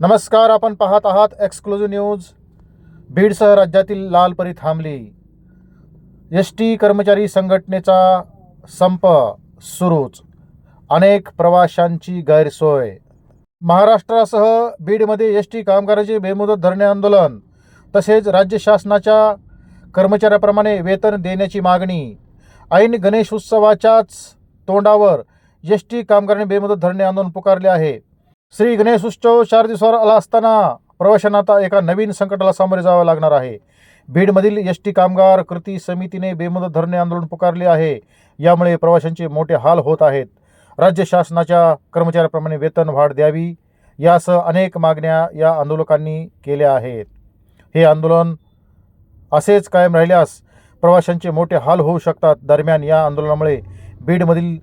नमस्कार आपण पाहत आहात एक्सक्लुझिव्ह न्यूज बीडसह राज्यातील लाल परी थांबली एस टी कर्मचारी संघटनेचा संप सुरूच. अनेक प्रवाशांची गैरसोय. महाराष्ट्रासह बीडमध्ये एस टी कामगारांचे बेमुदत धरणे आंदोलन तसेच राज्य शासनाच्या कर्मचाऱ्याप्रमाणे वेतन देण्याची मागणी. ऐन गणेश उत्सवाच्याच तोंडावर एस टी कामगारांनी बेमुदत धरणे आंदोलन पुकारले आहे. श्री गणेश उत्सव चार दिवसावर आला असताना प्रवाशांना आता एका नवीन संकटाला सामोरे जावं लागणार आहे. बीडमधील एस टी कामगार कृती समितीने बेमुदत धरणे आंदोलन पुकारले आहे. यामुळे प्रवाशांचे मोठे हाल होत आहेत. राज्य शासनाच्या कर्मचाऱ्याप्रमाणे वेतन वाढ द्यावी यासह अनेक मागण्या या आंदोलकांनी केल्या आहेत. हे आंदोलन असेच कायम राहिल्यास प्रवाशांचे मोठे हाल होऊ शकतात. दरम्यान या आंदोलनामुळे बीडमधील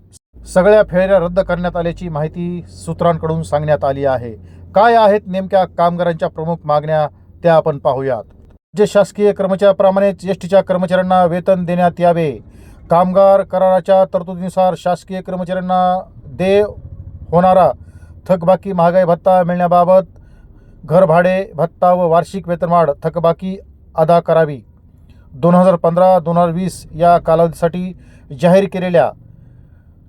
सगळ्या फेऱ्या रद्द करण्यात आल्याची माहिती सूत्रांकडून सांगण्यात आली आहे. काय आहेत नेमक्या कामगारांच्या प्रमुख मागण्या त्या आपण पाहूयात. जे शासकीय कर्मचाऱ्याप्रमाणेच एस टीच्या कर्मचाऱ्यांना वेतन देण्यात यावे. कामगार कराराच्या तरतुदीनुसार शासकीय कर्मचाऱ्यांना दे होणारा थकबाकी महागाई भत्ता मिळण्याबाबत घरभाडे भत्ता व वार्षिक वेतनवाढ थकबाकी अदा करावी. दोन हजार पंधरा दोन हजार वीस या कालावधीसाठी जाहीर केलेल्या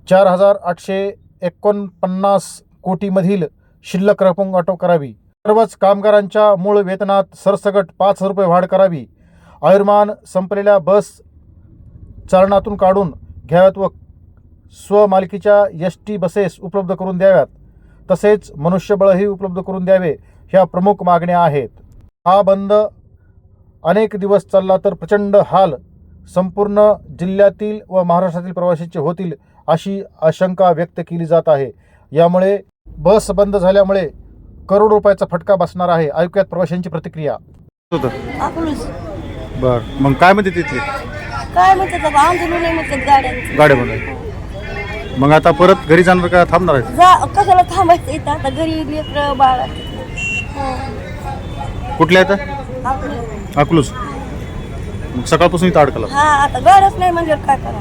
चार हजार आठशे एकोणपन्नास कोटीमधील शिल्लक रक्कम वाटप करावी. सर्वच कामगारांच्या मूळ वेतनात सरसकट पाच हजार रुपये वाढ करावी. आयुर्मान संपलेल्या बस चालनातून काढून घ्याव्यात व स्वमालकीच्या एस टी बसेस उपलब्ध करून द्याव्यात. तसेच मनुष्यबळही उपलब्ध करून द्यावे ह्या प्रमुख मागण्या आहेत. हा बंद अनेक दिवस चालला तर प्रचंड हाल संपूर्ण जिल्ह्यातील व महाराष्ट्रातील प्रवाशांचे होतील अशी आशंका व्यक्त केली जात आहे. यामुळे बस बंद झाल्यामुळे करोडो रुपयाचा फटका बसणार आहे. ऐकूयात प्रवाशांची प्रतिक्रिया. बर. मग काय म्हणते तिथले? काय म्हणतात बाबा आंदोलन नाही म्हणतात गाड्यांचं. गाड्या बनवाय मग आता परत घरी जाणार का थांबणार आहे जा कशाला थांबायचं इथं? आता घरी लेकरं बाळ. कुठल्या येतं अकलूज. सकाळपासून इथं अडकला हा आता गरज नाही म्हणजे काय करा.